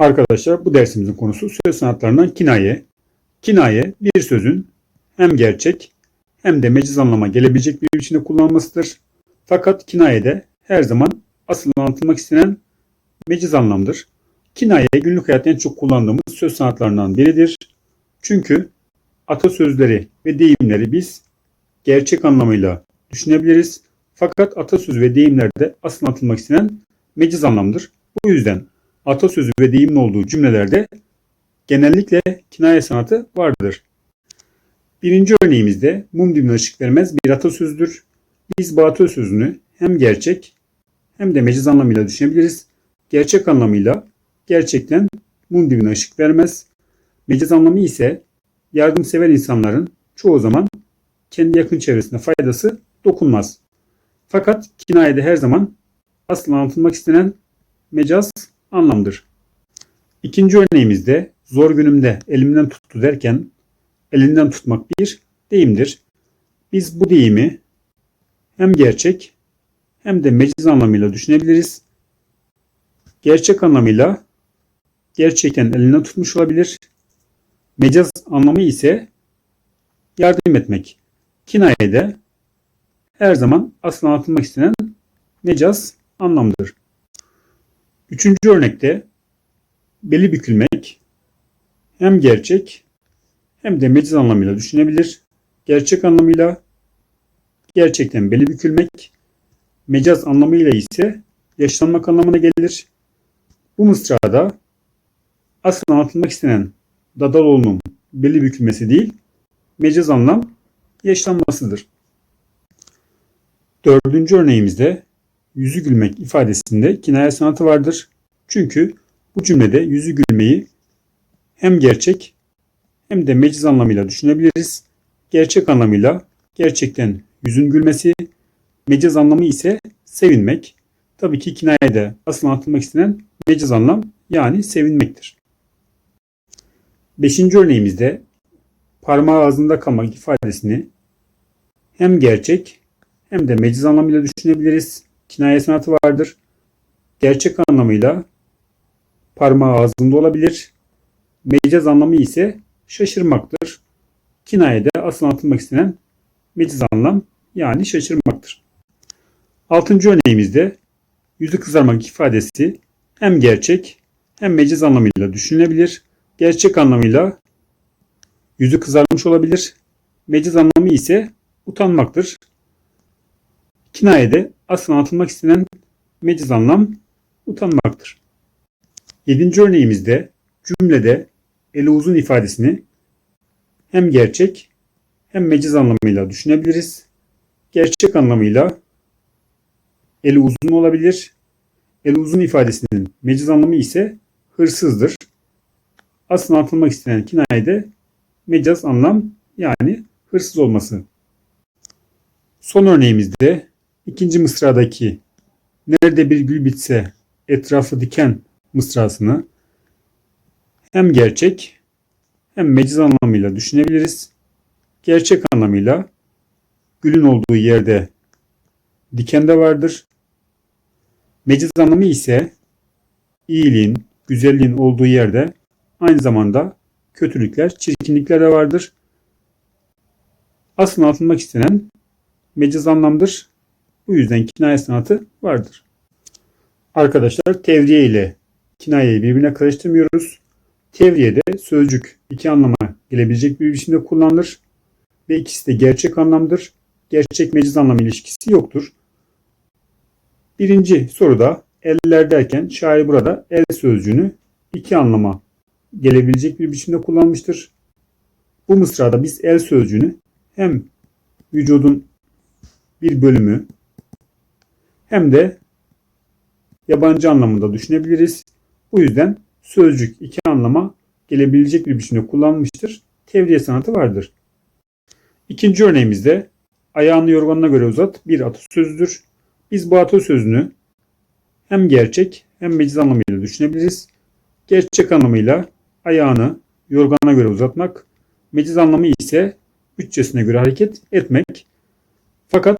Arkadaşlar bu dersimizin konusu söz sanatlarından kinaye. Kinaye bir sözün hem gerçek hem de meciz anlama gelebilecek bir biçimde kullanılmasıdır. Fakat kinayede her zaman asıl anlatılmak istenen meciz anlamdır. Kinaye günlük hayatta en çok kullandığımız söz sanatlarından biridir. Çünkü atasözleri ve deyimleri biz gerçek anlamıyla düşünebiliriz. Fakat atasöz ve deyimlerde asıl anlatılmak istenen meciz anlamdır. Bu yüzden atasözü ve deyimin olduğu cümlelerde genellikle kinaye sanatı vardır. Birinci örneğimizde mum dibine ışık vermez bir atasözdür. Biz bu atasözünü hem gerçek hem de meciz anlamıyla düşünebiliriz. Gerçek anlamıyla gerçekten mum dibine ışık vermez. Meciz anlamı ise yardımsever insanların çoğu zaman kendi yakın çevresine faydası dokunmaz. Fakat kinayede her zaman asıl anlatılmak istenen mecaz anlamdır. İkinci örneğimizde zor günümde elimden tuttu derken elinden tutmak bir deyimdir. Biz bu deyimi hem gerçek hem de meciz anlamıyla düşünebiliriz. Gerçek anlamıyla gerçekten elinden tutmuş olabilir. Mecaz anlamı ise yardım etmek. Kinayede her zaman asıl anlatılmak istenen mecaz anlamdır. Üçüncü örnekte beli bükülmek hem gerçek hem de meciz anlamıyla düşünebilir. Gerçek anlamıyla gerçekten beli bükülmek, mecaz anlamıyla ise yaşlanmak anlamına gelir. Bu mısrada asıl anlatılmak istenen Dadaloğlu'nun beli bükülmesi değil, mecaz anlam yaşlanmasıdır. Dördüncü örneğimizde yüzü gülmek ifadesinde kinaye sanatı vardır. Çünkü bu cümlede yüzü gülmeyi hem gerçek hem de meciz anlamıyla düşünebiliriz. Gerçek anlamıyla gerçekten yüzün gülmesi, meciz anlamı ise sevinmek. Tabii ki kinayede asıl anlatılmak istenen meciz anlam yani sevinmektir. Beşinci örneğimizde parmağı ağzında kalmak ifadesini hem gerçek hem de meciz anlamıyla düşünebiliriz. Kinaye sanatı vardır. Gerçek anlamıyla parmağı ağzında olabilir. Mecaz anlamı ise şaşırmaktır. Kinayede asıl anlatılmak istenen meciz anlam yani şaşırmaktır. Altıncı örneğimizde yüzü kızarmak ifadesi hem gerçek hem meciz anlamıyla düşünülebilir. Gerçek anlamıyla yüzü kızarmış olabilir. Meciz anlamı ise utanmaktır. Kinayede asıl anlatılmak istenen meciz anlam utanmaktır. Yedinci örneğimizde cümlede eli uzun ifadesini hem gerçek hem meciz anlamıyla düşünebiliriz. Gerçek anlamıyla eli uzun olabilir. Eli uzun ifadesinin meciz anlamı ise hırsızdır. Asıl anlatılmak istenen kinayede mecaz anlam yani hırsız olması. Son örneğimizde ikinci mısradaki nerede bir gül bitse etrafı diken mısrasını hem gerçek hem meciz anlamıyla düşünebiliriz. Gerçek anlamıyla gülün olduğu yerde diken de vardır. Meciz anlamı ise iyiliğin, güzelliğin olduğu yerde aynı zamanda kötülükler, çirkinlikler de vardır. Asıl anlatılmak istenen meciz anlamdır. Bu yüzden kinaye sanatı vardır. Arkadaşlar tevriye ile kinayeyi birbirine karıştırmıyoruz. Tevriyede sözcük iki anlama gelebilecek bir biçimde kullanılır ve ikisi de gerçek anlamdır. Gerçek meciz anlam ilişkisi yoktur. Birinci soruda eller derken şair burada el sözcüğünü iki anlama gelebilecek bir biçimde kullanmıştır. Bu mısrada biz el sözcüğünü hem vücudun bir bölümü hem de yabancı anlamında düşünebiliriz. Bu yüzden sözcük iki anlama gelebilecek bir biçimde kullanılmıştır. Tevriye sanatı vardır. İkinci örneğimizde ayağını yorganına göre uzat bir atasözüdür. Biz bu atasözünü hem gerçek hem meciz anlamıyla düşünebiliriz. Gerçek anlamıyla ayağını yorgana göre uzatmak, meciz anlamı ise bütçesine göre hareket etmek. Fakat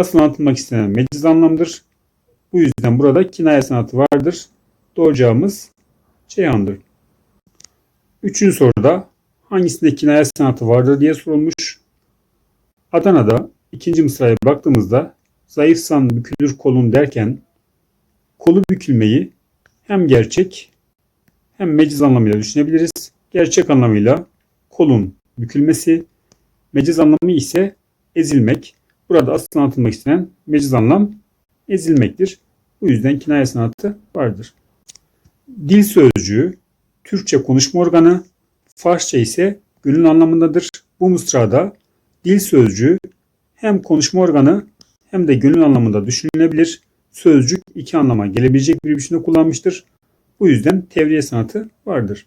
asıl anlatılmak istenen meciz anlamdır. Bu yüzden burada kinaye sanatı vardır. Doğru cevabımız Ceyhan'dır. Üçüncü soruda hangisinde kinaye sanatı vardır diye sorulmuş. Adana'da ikinci mısraya baktığımızda zayıfsan bükülür kolun derken kolu bükülmeyi hem gerçek hem meciz anlamıyla düşünebiliriz. Gerçek anlamıyla kolun bükülmesi, meciz anlamı ise ezilmek. Burada aslında anlatılmak istenen meciz anlam ezilmektir. Bu yüzden kinaye sanatı vardır. Dil sözcüğü Türkçe konuşma organı, Farsça ise gönül anlamındadır. Bu mısrada dil sözcüğü hem konuşma organı hem de gönül anlamında düşünülebilir. Sözcük iki anlama gelebilecek bir biçimde kullanmıştır. Bu yüzden tevriye sanatı vardır.